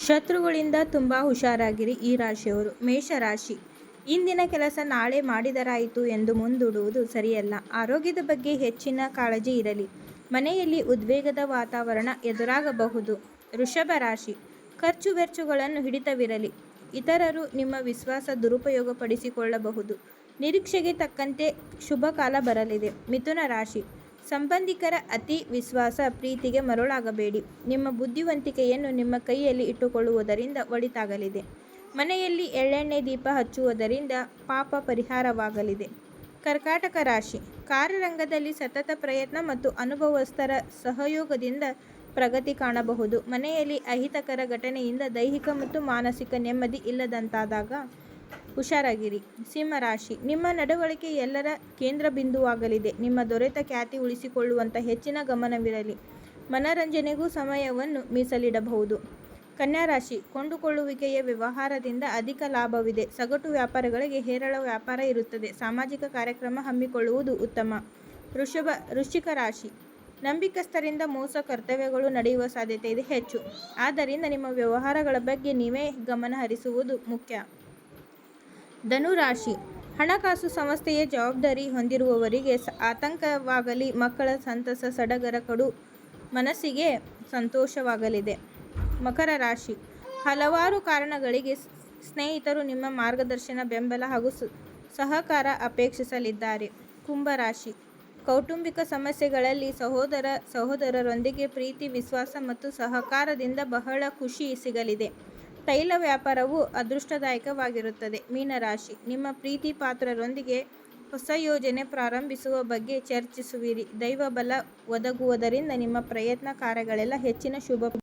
ಶತ್ರುಗಳಿಂದ ತುಂಬ ಹುಷಾರಾಗಿರಿ ಈ ರಾಶಿಯವರು. ಮೇಷರಾಶಿ. ಇಂದಿನ ಕೆಲಸ ನಾಳೆ ಮಾಡಿದರಾಯಿತು ಎಂದು ಮುಂದೂಡುವುದು ಸರಿಯಲ್ಲ. ಆರೋಗ್ಯದ ಬಗ್ಗೆ ಹೆಚ್ಚಿನ ಕಾಳಜಿ ಇರಲಿ. ಮನೆಯಲ್ಲಿ ಉದ್ವೇಗದ ವಾತಾವರಣ ಎದುರಾಗಬಹುದು. ವೃಷಭ ರಾಶಿ. ಖರ್ಚು ವೆಚ್ಚಗಳನ್ನು ಹಿಡಿತವಿರಲಿ. ಇತರರು ನಿಮ್ಮ ವಿಶ್ವಾಸ ದುರುಪಯೋಗಪಡಿಸಿಕೊಳ್ಳಬಹುದು. ನಿರೀಕ್ಷೆಗೆ ತಕ್ಕಂತೆ ಶುಭ ಕಾಲ ಬರಲಿದೆ. ಮಿಥುನ ರಾಶಿ. ಸಂಬಂಧಿಕರ ಅತಿ ವಿಶ್ವಾಸ ಪ್ರೀತಿಗೆ ಮರುಳಾಗಬೇಡಿ. ನಿಮ್ಮ ಬುದ್ಧಿವಂತಿಕೆಯನ್ನು ನಿಮ್ಮ ಕೈಯಲ್ಲಿ ಇಟ್ಟುಕೊಳ್ಳುವುದರಿಂದ ಒಳಿತಾಗಲಿದೆ. ಮನೆಯಲ್ಲಿ ಎಳ್ಳೆಣ್ಣೆ ದೀಪ ಹಚ್ಚುವುದರಿಂದ ಪಾಪ ಪರಿಹಾರವಾಗಲಿದೆ. ಕರ್ಕಾಟಕ ರಾಶಿ. ಕಾರ್ಯರಂಗದಲ್ಲಿ ಸತತ ಪ್ರಯತ್ನ ಮತ್ತು ಅನುಭವಸ್ಥರ ಸಹಯೋಗದಿಂದ ಪ್ರಗತಿ ಕಾಣಬಹುದು. ಮನೆಯಲ್ಲಿ ಅಹಿತಕರ ಘಟನೆಯಿಂದ ದೈಹಿಕ ಮತ್ತು ಮಾನಸಿಕ ನೆಮ್ಮದಿ ಇಲ್ಲದಂತಾದಾಗ ಹುಷಾರಾಗಿರಿ. ಸಿಂಹರಾಶಿ, ನಿಮ್ಮ ನಡವಳಿಕೆ ಎಲ್ಲರ ಕೇಂದ್ರ ಬಿಂದುವಾಗಲಿದೆ. ನಿಮ್ಮ ದೊರೆತ ಖ್ಯಾತಿ ಉಳಿಸಿಕೊಳ್ಳುವಂಥ ಹೆಚ್ಚಿನ ಗಮನವಿರಲಿ. ಮನರಂಜನೆಗೂ ಸಮಯವನ್ನು ಮೀಸಲಿಡಬಹುದು. ಕನ್ಯಾ ರಾಶಿ ಕೊಂಡುಕೊಳ್ಳುವಿಕೆಯ ವ್ಯವಹಾರದಿಂದ ಅಧಿಕ ಲಾಭವಿದೆ. ಸಗಟು ವ್ಯಾಪಾರಗಳಿಗೆ ಹೇರಳ ವ್ಯಾಪಾರ ಇರುತ್ತದೆ. ಸಾಮಾಜಿಕ ಕಾರ್ಯಕ್ರಮ ಹಮ್ಮಿಕೊಳ್ಳುವುದು ಉತ್ತಮ. ವೃಷಭ, ವೃಶ್ಚಿಕ ರಾಶಿ, ನಂಬಿಕಸ್ಥರಿಂದ ಮೋಸ ಕರ್ತವ್ಯಗಳು ನಡೆಯುವ ಸಾಧ್ಯತೆ ಇದೆ ಹೆಚ್ಚು. ಆದ್ದರಿಂದ ನಿಮ್ಮ ವ್ಯವಹಾರಗಳ ಬಗ್ಗೆ ನೀವೇ ಗಮನ ಹರಿಸುವುದು ಮುಖ್ಯ. ಧನುರಾಶಿ. ಹಣಕಾಸು ಸಂಸ್ಥೆಯ ಜವಾಬ್ದಾರಿ ಹೊಂದಿರುವವರಿಗೆ ಆತಂಕವಾಗಲಿ, ಮಕ್ಕಳ ಸಂತಸ ಸಡಗರ ಕಡು, ಮನಸ್ಸಿಗೆ ಸಂತೋಷವಾಗಲಿದೆ. ಮಕರ ರಾಶಿ. ಹಲವಾರು ಕಾರಣಗಳಿಗೆ ಸ್ನೇಹಿತರು ನಿಮ್ಮ ಮಾರ್ಗದರ್ಶನ, ಬೆಂಬಲ ಹಾಗೂ ಸಹಕಾರ ಅಪೇಕ್ಷಿಸಲಿದ್ದಾರೆ. ಕುಂಭರಾಶಿ ಕೌಟುಂಬಿಕ ಸಮಸ್ಯೆಗಳಲ್ಲಿ ಸಹೋದರ, ಸಹೋದರರೊಂದಿಗೆ ಪ್ರೀತಿ, ವಿಶ್ವಾಸ ಮತ್ತು ಸಹಕಾರದಿಂದ ಬಹಳ ಖುಷಿ ಸಿಗಲಿದೆ. ತೈಲ ವ್ಯಾಪಾರವು ಅದೃಷ್ಟದಾಯಕವಾಗಿರುತ್ತದೆ. ಮೀನರಾಶಿ, ನಿಮ್ಮ ಪ್ರೀತಿ ಪಾತ್ರರೊಂದಿಗೆ ಹೊಸ ಯೋಜನೆ ಪ್ರಾರಂಭಿಸುವ ಬಗ್ಗೆ ಚರ್ಚಿಸುವಿರಿ. ದೈವ ಬಲ ಒದಗುವುದರಿಂದ ನಿಮ್ಮ ಪ್ರಯತ್ನ ಕಾರ್ಯಗಳೆಲ್ಲ ಹೆಚ್ಚಿನ ಶುಭ